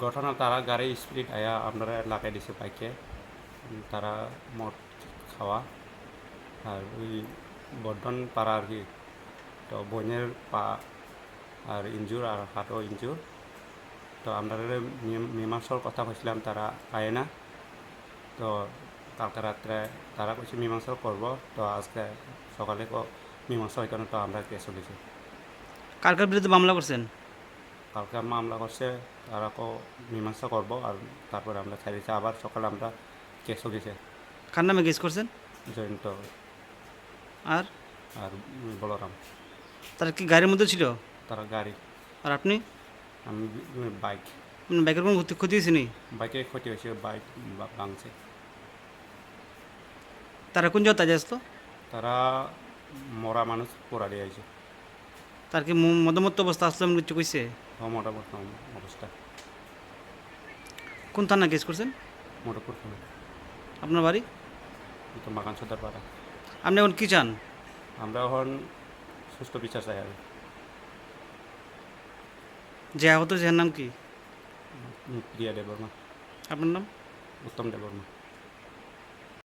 ঘটনা তারা গাড়ি স্পিড আয়া আপনারা লাগাই দিছে বাইকে। তারা মদ খাওয়া আর ওই বর্ধন পাড়া আর কি তো বোনের পা আর ইনজুর আর হাতও ইনজুর তো আপনারা মীমাংসার কথা কইছিলাম তারা আয় না। তো কালকে রাত্রে তারা কইছে মীমাংসা করব তো আজকে সকালে ক- মীমাংসা হইতো না তো আমরা কেস দিছি কার কার বিরুদ্ধে মামলা করছেন কালকে মামলা করছে তারা কো মীমাংসা করব আর তারপরে আমরা ছাড়িয়েছি আবার সকালে আমরা কেসও গেছে। কার নামে কেস করছেন? জয়ন্ত। আর? আর বলরাম। তারা কি গাড়ির মধ্যে ছিল? তারা গাড়ি। আর আপনি? আমি বাইক। বাইকের কোনো ক্ষতি ক্ষতি হয়েছে নি? বাইকে ক্ষতি হয়েছে বাইক ভাঙছে। তারা কোন জায়গায় তাজা আসতো তারা মরা মানুষ পোড়া দিয়ে আছে তার কি মদমত্ত অবস্থা আসলো কিছু কইছে? মোটা বর্তমান অবস্থা। কোন থানা কেস করছেন? মোটাপুর আপনার বাড়ি? তো মাকান সদার পাড়া। আপনি এখন কি চান? আমরা এখন সুস্থ বিচার চাই আর। যে আহত যে নাম কি? প্রিয়া দেববর্মা। আপনার নাম? উত্তম দেববর্মা।